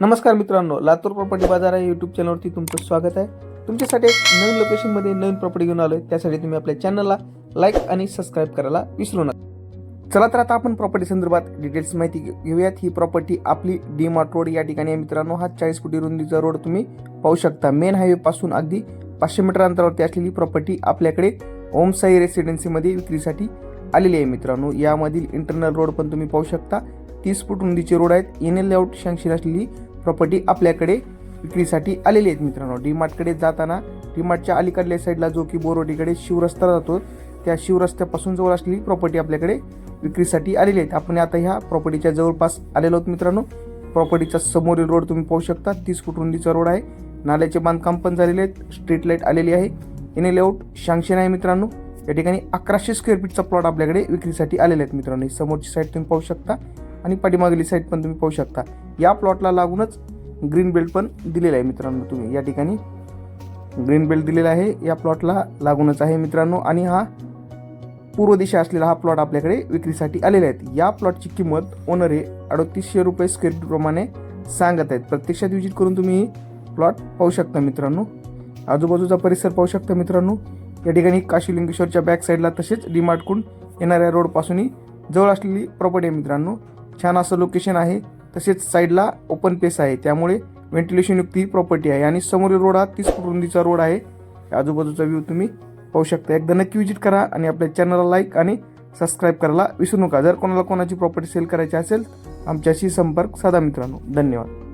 नमस्कार मित्रांनो लातूर प्रॉपर्टी बाजार या यूट्यूब चॅनलवरती तुमचं स्वागत आहे. तुमच्यासाठी एक नवीन लोकेशनमध्ये नवीन प्रॉपर्टी घेऊन आलो आहे त्यासाठी तुम्ही आपल्या चॅनलला लाईक आणि सबस्क्राईब करायला विसरू नका. चला तर आता आपण प्रॉपर्टी संदर्भात डिटेल्स माहिती घेऊयात. ही प्रॉपर्टी आपली डी मार्ट रोड या ठिकाणी आहे मित्रांनो. हा चाळीस फुटी रुंदीचा रोड तुम्ही पाहू शकता. मेन हायवेपासून अगदी पाचशे मीटर अंतरावरती असलेली प्रॉपर्टी आपल्याकडे ओम साई रेसिडेन्सीमध्ये विक्रीसाठी आलेली आहे मित्रांनो. यामधील इंटरनल रोड पण तुम्ही पाहू शकता. तीस फूट रुंदीचे रोड आहेत. एन एल लेआउट शँक्शन असलेली प्रॉपर्टी आपल्याकडे विक्रीसाठी आलेली आहेत मित्रांनो. डीमार्टकडे जाताना डीमार्टच्या अलीकडल्या साईडला जो की बोरोटीकडे शिवरस्ता जातो त्या शिवरस्त्यापासून जवळ असलेली प्रॉपर्टी आपल्याकडे विक्रीसाठी आलेली आहेत. आपण आता ह्या प्रॉपर्टीच्या जवळपास आलेलो आहोत मित्रांनो. प्रॉपर्टीचा समोरील रोड तुम्ही पाहू शकता. तीस फूट रुंदीचा रोड आहे. नाल्याचे बांधकाम पण झालेले आहेत. स्ट्रीट लाइट आलेली आहे. एन ए लेआउट शँक्शन आहे मित्रांनो. या ठिकाणी अकराशे स्क्वेअर फीटचा प्लॉट आपल्याकडे विक्रीसाठी आलेले आहेत मित्रांनो. समोरची साईड तुम्ही पाहू शकता. आणि पाठीमागली साईड पण तुम्ही पाहू शकता. या प्लॉटला लागूनच ग्रीन बेल्ट पण दिलेला आहे मित्रांनो तुम्ही. या ठिकाणी ग्रीन बेल्ट दिलेला आहे. या प्लॉटला लागूनच आहे मित्रांनो. आणि हा पूर्व दिशा असलेला हा प्लॉट आपल्याकडे विक्रीसाठी आलेला आहे या प्लॉटची किंमत ओनर हे अडतीसशे रुपये स्क्वेअर फीटप्रमाणे सांगत आहेत. प्रत्यक्षात विजिट करून तुम्ही प्लॉट पाहू शकता मित्रांनो. आजूबाजूचा परिसर पाहू शकता मित्रांनो. या ठिकाणी काशीलिंगेश्वरच्या बॅक साईडला तसेच डीमार्टकडून येणाऱ्या रोडपासूनही जवळ असलेली प्रॉपर्टी आहे मित्रांनो. छान असं लोकेशन आहे. तसेच साईडला ओपन पेस आहे. त्यामुळे व्हेंटिलेशन युक्ती ही प्रॉपर्टी आहे. आणि समोरील रोड हा तीस फूट रुंदीचा रोड आहे. आजूबाजूचा व्ह्यू तुम्ही पाहू शकता. एकदा नक्की विजिट करा आणि आपल्या चॅनलला लाईक आणि सबस्क्राईब करायला विसरू नका. जर कोणाला कोणाची प्रॉपर्टी सेल करायची असेल आमच्याशी संपर्क साधा मित्रांनो. धन्यवाद.